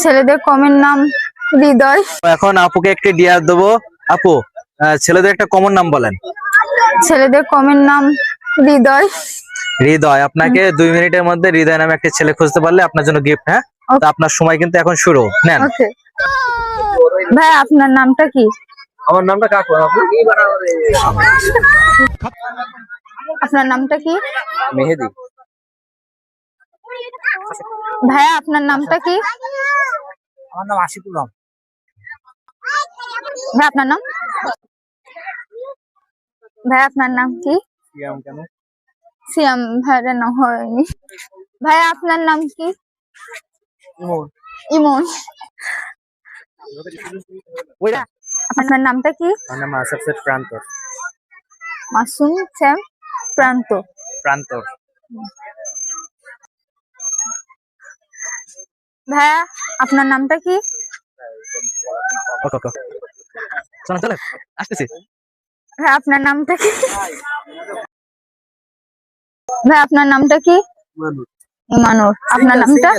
ছেলেদের কমের নাম হৃদয়। এখন আপুকে একটি ডিয়ার দেবো। আপু আহ, ছেলেদের একটা কমন নাম বলেন। ছেলেদের কমের নাম হৃদয়। হৃদয় আপনাকে দুই মিনিটের মধ্যে হৃদয় নামে একটা ছেলে খুঁজতে পারলে আপনার জন্য গিফট হ্যাঁ? তো আপনার সময় কিন্তু এখন শুরু। নেন। ভাই আপনার নামটা কি? আমার নামটা কাকু আপনার নামটা কি? মেহেদি। ভাইয়া আপনার নামটা কি? আমার নাম আশিকুর রহমান। ভাই আপনার নাম? ভাই আপনার নাম কি? কেন? সিয়াম ভাইয়ের নাম হয়নি। ভাই আপনার নাম কি? ইমন। আপনার নামটা কি? আমার নাম প্রান্ত। মাসুম শ্যাম প্রান্ত। প্রান্ত। ভাইয়া আপনার নামটা কি? ভাই আপনার নামটা কি? ভাই আপনার নামটা কি? ইমানুর আপনার নামটা?